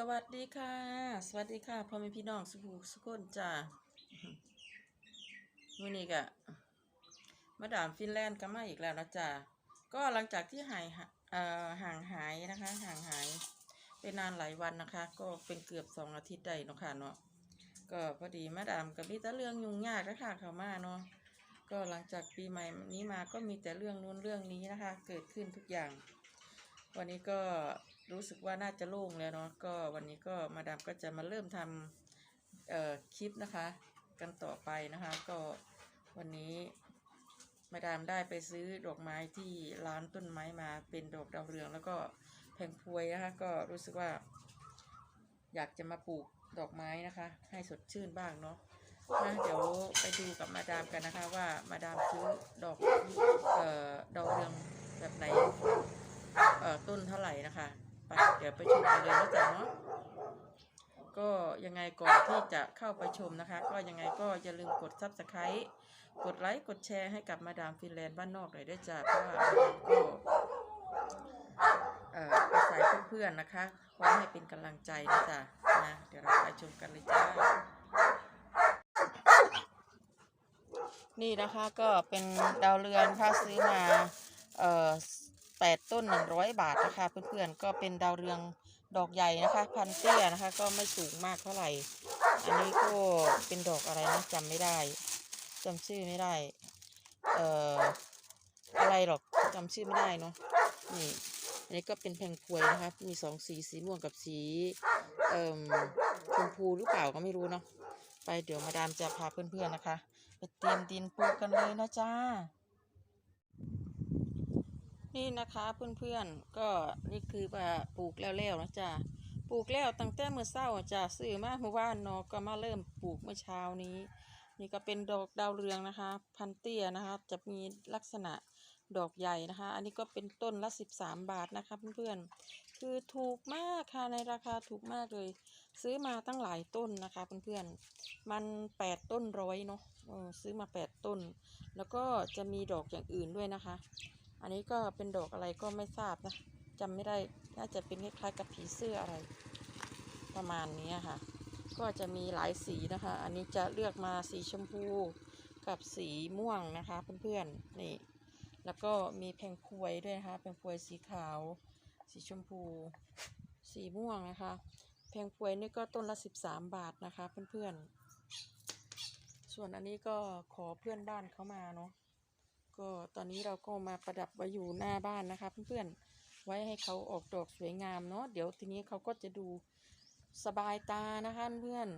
สวัสดีค่ะ สวัสดีค่ะพ่อแม่พี่น้องสุภูสุคนจ้ามื่อนี้ก็มาดามฟินแลนด์ก็มาอีกแล้วนะจ้าก็หลังจากที่หายหาเอ่อห่างหายนะคะ ห่างหายไปนานหลายวันนะคะ ก็เป็นเกือบสองอาทิตย์ได้เนาะค่ะเนาะก็พอดีมาดามก็มีแต่เรื่องยุ่งยากนะคะเข้ามาเนาะก็หลังจากปีใหม่นี้มาก็มีแต่เรื่องนู้นเรื่องนี้นะคะ เกิดขึ้นทุกอย่าง วันนี้ก็รู้สึกว่าน่าจะโล่งแล้วเนาะก็วันนี้ก็มาดามก็จะมาเริ่มทำเอ่อคลิปนะคะ กันต่อไปนะคะ ก็วันนี้มาดามได้ไปซื้อดอกไม้ที่ร้านต้นไม้มาเป็นดอกดาวเรืองแล้วก็แพงพวยนะคะ ก็รู้สึกว่า อยากจะมาปลูกดอกไม้นะคะ ให้สดชื่นบ้างเนาะนะเดี๋ยวไปดูกับมาดามกันนะคะว่ามาดามซื้อดอกเอ่อดาวเรืองแบบไหน ต้นเท่าไหร่นะคะไปเดี๋ยวไปชมกันเลยนะจ๊ะเนาะก็ยังไงก่อนที่จะเข้าไปชมนะคะ ก็ยังไงก็อย่าลืมกด subscribe กดไลค์กดแชร์ให้กับมาดามฟินแลนด์บ้านนอกหน่อยด้วยจ้ะเพราะว่าก็เอ่ออาศัยเพื่อนๆนะคะไว้ให้เป็นกำลังใจนะจ๊ะนะเดี๋ยวเราไปชมกันเลยจ้านี่นะคะก็เป็นดาวเรืองค่ะซื้อมาเอ่อ แปดต้นหนึ่งร้อยบาทนะคะเพื่อนๆก็เป็นดาวเรืองดอกใหญ่นะคะ พันเตี้ยนะคะ ก็ไม่สูงมากเท่าไหร่ อันนี้ก็เป็นดอกอะไรนะจำไม่ได้จำชื่อไม่ได้เอ่ออะไรหรอกจำชื่อไม่ได้เนาะนี่อันนี้ก็เป็นแพงพวยนะคะมีสองสีสีม่วงกับสีเอ่มชมพูหรือเปล่าก็ไม่รู้เนาะไปเดี๋ยวมาดามจะพาเพื่อนๆนะคะไปเตรียมดินปลูกกันเลยนะจ้า นี่นะคะเพื่อนๆก็นี่คือว่าปลูกแล้วๆนะจ้าปลูกแล้วตั้งแต่เมื่อเช้าจ้าซื้อมาเมื่อวานเนาะก็มาเริ่มปลูกเมื่อเช้านี้ นี่ก็เป็นดอกดาวเรืองนะคะ พันเตี้ยนะคะ จะมีลักษณะดอกใหญ่นะคะ อันนี้ก็เป็นต้นละ 13 บาทนะคะเพื่อนๆ คือถูกมากค่ะในราคาถูกมากเลย ซื้อมาตั้งหลายต้นนะคะเพื่อนๆ มัน 8 ต้นร้อยเนาะซื้อมา 8 ต้น แล้วก็จะมีดอกอย่างอื่นด้วยนะคะ อันนี้ก็เป็นดอกอะไรก็ไม่ทราบนะจำไม่ได้น่าจะเป็นคล้ายๆกับผีเสื้ออะไร ประมาณนี้ค่ะ ก็จะมีหลายสีนะคะ อันนี้จะเลือกมาสีชมพูกับสีม่วงนะคะเพื่อนๆนี่ แล้วก็มีแพงพวยด้วยนะคะแพงพวยสีขาว สีชมพู สีม่วงนะคะ แพงพวยนี่ก็ต้นละ 13 บาทนะคะเพื่อนๆส่วนอันนี้ก็ขอเพื่อนบ้านเขามาเนาะ ก็ตอนนี้เราก็มาประดับไว้อยู่หน้าบ้านนะคะเพื่อนๆไว้ให้เขาออกดอกสวยงามเนาะเดี๋ยวทีนี้เขาก็จะดูสบายตานะคะเพื่อน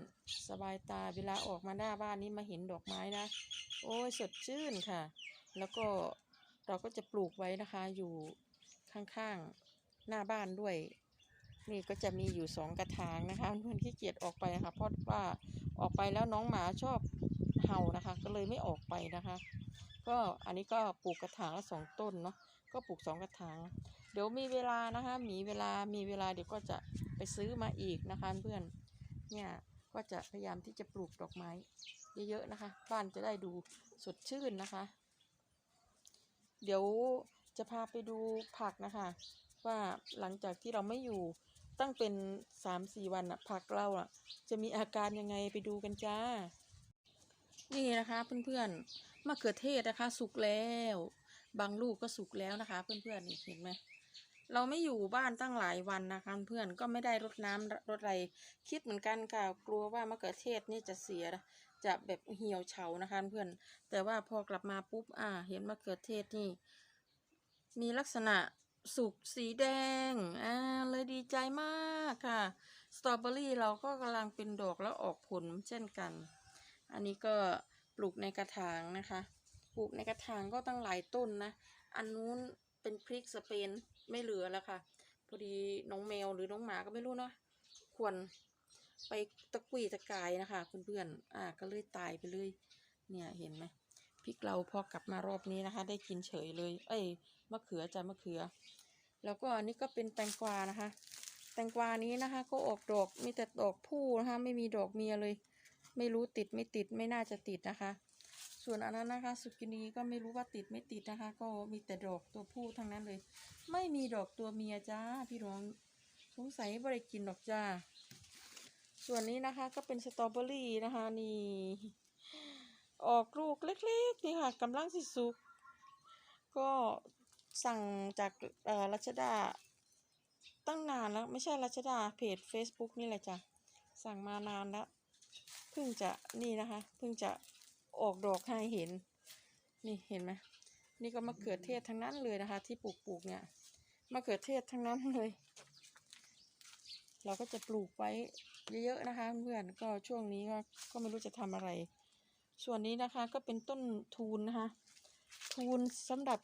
สบายตาเวลาออกมาหน้าบ้านนี้มาเห็นดอกไม้นะ โอ้ยสดชื่นค่ะ แล้วก็เราก็จะปลูกไว้นะคะอยู่ข้างๆหน้าบ้านด้วย นี่ก็จะมีอยู่สองกระถางนะคะเพื่อนๆขี้เกียจออกไปนะคะเพราะว่าออกไปแล้วน้องหมาชอบเห่านะคะ ก็เลยไม่ออกไปนะคะ ก็อันนี้ก็ปลูกกระถางละสองต้นเนาะก็ปลูกสองกระถาง เดี๋ยวมีเวลานะคะมีเวลามีเวลาเดี๋ยวก็จะไปซื้อมาอีกนะคะเพื่อนเนี่ยก็จะพยายามที่จะปลูกดอกไม้เยอะๆนะคะ บ้านจะได้ดูสดชื่นนะคะ เดี๋ยวจะพาไปดูผักนะคะ ว่าหลังจากที่เราไม่อยู่ตั้งเป็นสามสี่วันอะผักเราอะจะมีอาการยังไงไปดูกันจ้า นี่นะคะเพื่อนๆมะเขือเทศนะคะ สุกแล้ว บางลูกก็สุกแล้วนะคะ เพื่อนๆนี่เห็นไหมเราไม่อยู่บ้านตั้งหลายวันนะคะเพื่อนก็ไม่ได้รดน้ำรดอะไรคิดเหมือนกันค่ะกลัวว่ามะเขือเทศนี่จะเสียจะแบบเหี่ยวเฉานะคะเพื่อนแต่ว่าพอกลับมาปุ๊บอ่า เห็นมะเขือเทศนี่ มีลักษณะสุกสีแดงอ่าเลยดีใจมากค่ะสตรอเบอรี่เราก็กำลังเป็นดอกแล้วออกผลเช่นกัน อันนี้ก็ปลูกในกระถางนะคะ ปลูกในกระถางก็ตั้งหลายต้นนะ อันนู้นเป็นพริกสเปนไม่เหลือแล้วค่ะ พอดีน้องแมวหรือน้องหมาก็ไม่รู้เนาะ ควรไปตะกุยตะกายนะคะเพื่อนๆ อ่าก็เลยตายไปเลย เนี่ยเห็นไหมพริกเราพอกลับมารอบนี้นะคะ ได้กินเฉยเลย เอ้ยมะเขือจ้ะมะเขือ แล้วก็อันนี้ก็เป็นแตงกวานะคะ แตงกวานี้นะคะ ก็ออกดอกมีแต่ดอกผู้นะคะ ไม่มีดอกเมียเลย ไม่รู้ติดไม่ติดไม่น่าจะติดนะคะ ส่วนอันนั้นนะคะสุกินีก็ไม่รู้ว่าติดไม่ติดนะคะ ก็มีแต่ดอกตัวผู้ทั้งนั้นเลย ไม่มีดอกตัวเมียจ้าพี่น้องสงสัยไม่ได้กินหรอกจ้า ส่วนนี้นะคะก็เป็นสตรอเบอรี่นะคะนี่ออกลูกเล็กๆนี่ค่ะกำลังสิสุกก็สั่งจากอ่อรัชดาตั้งนานแล้วไม่ใช่รัชดาเพจ Facebook นี่แหละจ้ะสั่งมานานแล้ว เพิ่งจะนี่นะคะ เพิ่งจะออกดอกให้เห็น นี่เห็นไหมนี่ก็มะเขือเทศทั้งนั้นเลยนะคะ ที่ปลูกปลูกเนี่ยมะเขือเทศทั้งนั้นเลย เราก็จะปลูกไว้เยอะๆนะคะ เพื่อนก็ช่วงนี้ก็ก็ไม่รู้จะทำอะไร ส่วนนี้นะคะก็เป็นต้นทูนนะคะ ทูนสำหรับ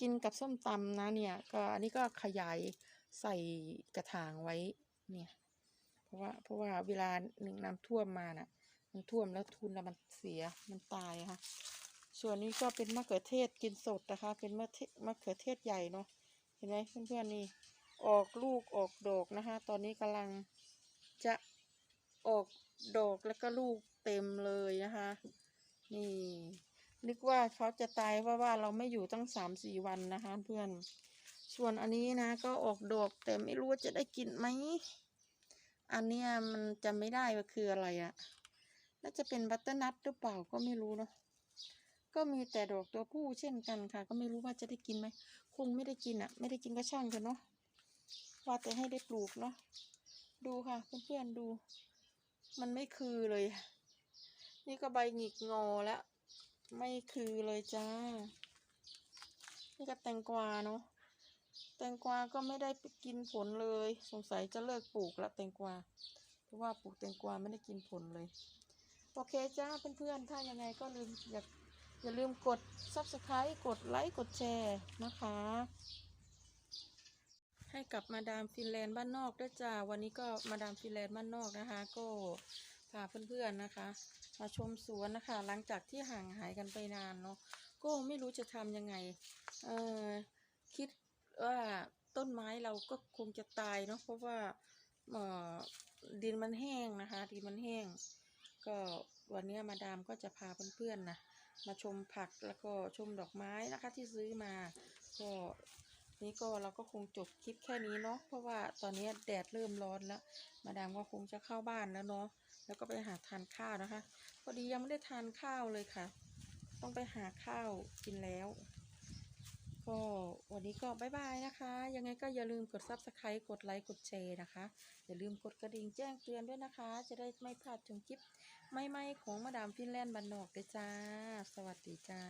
กินกับส้มตำนะเนี่ย ก็อันนี้ก็ขยายใส่กระถางไว้เนี่ย เพราะว่าเพราะว่าเวลาหนึ่งน้ำท่วมมาน่ะ มันท่วมแล้วทุนแล้วมันเสียมันตายค่ะ ส่วนนี้ก็เป็นมะเขือเทศกินสดนะคะ เป็นมะเทมะเขือเทศใหญ่เนาะเห็นไหมเพื่อนๆนี่ออกลูกออกดอกนะคะ ตอนนี้กำลังจะออกดอกแล้วก็ลูกเต็มเลยนะคะ นี่ นึกว่าเขาจะตายเพราว่าเราไม่อยู่ตั้งสามสี่วันนะคะ เพื่อน ส่วนอันนี้นะ ก็ออกดอกแต่ไม่รู้ว่าจะได้กินไหม อันเนี้ยมันจะไม่ได้ว่าคืออะไรอะน่าจะเป็นบัตเตอร์นัทหรือเปล่าก็ไม่รู้เนาะ ก็มีแต่ดอกตัวผู้เช่นกันค่ะ ก็ไม่รู้ว่าจะได้กินไหม คงไม่ได้กินอะไม่ได้กินก็ช่างเถอะเนาะ ว่าแต่ให้ได้ปลูกเนาะ ดูค่ะเพื่อนๆดู มันไม่คือเลย นี่ก็ใบหงิกงอแล้ว ไม่คือเลยจ้า นี่ก็แตงกวาเนาะ แตงกวาก็ไม่ได้กินผลเลย สงสัยจะเลิกปลูกละแตงกวา เพราะว่าปลูกแตงกวาไม่ได้กินผลเลย โอเคจ้าเพื่อนๆ ถ้ายังไงก็ลืมอย่าอย่าลืมกด subscribe กดไลค์ กดแชร์นะคะ ให้กับมาดามฟินแลนด์บ้านนอกด้วยจ้า วันนี้ก็มาดามฟินแลนด์บ้านนอกนะคะ ก็พาเพื่อนๆนะคะ มาชมสวนนะคะ หลังจากที่ห่างหายกันไปนานเนาะ ก็ไม่รู้จะทำยังไง เออคิด ว่าต้นไม้เราก็คงจะตายเนาะเพราะว่าดินมันแห้งนะคะ ดินมันแห้ง ก็วันนี้มาดามก็จะพาเพื่อนๆนะมาชมผักแล้วก็ชมดอกไม้นะคะที่ซื้อมา ก็นี่ก็เราก็คงจบคลิปแค่นี้เนาะเพราะว่าตอนนี้แดดเริ่มร้อนแล้ว มาดามก็คงจะเข้าบ้านแล้วเนาะแล้วก็ไปหาทานข้าวนะคะพอดียังไม่ได้ทานข้าวเลยค่ะ ต้องไปหาข้าวกินแล้ว ก็วันนี้ก็บายบายนะคะ ยังไงก็อย่าลืมกด s u b สไครต์กดไลค์กดแชร์นะคะ อย่าลืมกดกระดิ่งแจ้งเตือนด้วยนะคะ จะได้ไม่พลาดชมคลิปใหม่ๆของมาดามฟินแลนด์บันนอกเลยจ้า สวัสดีจ้า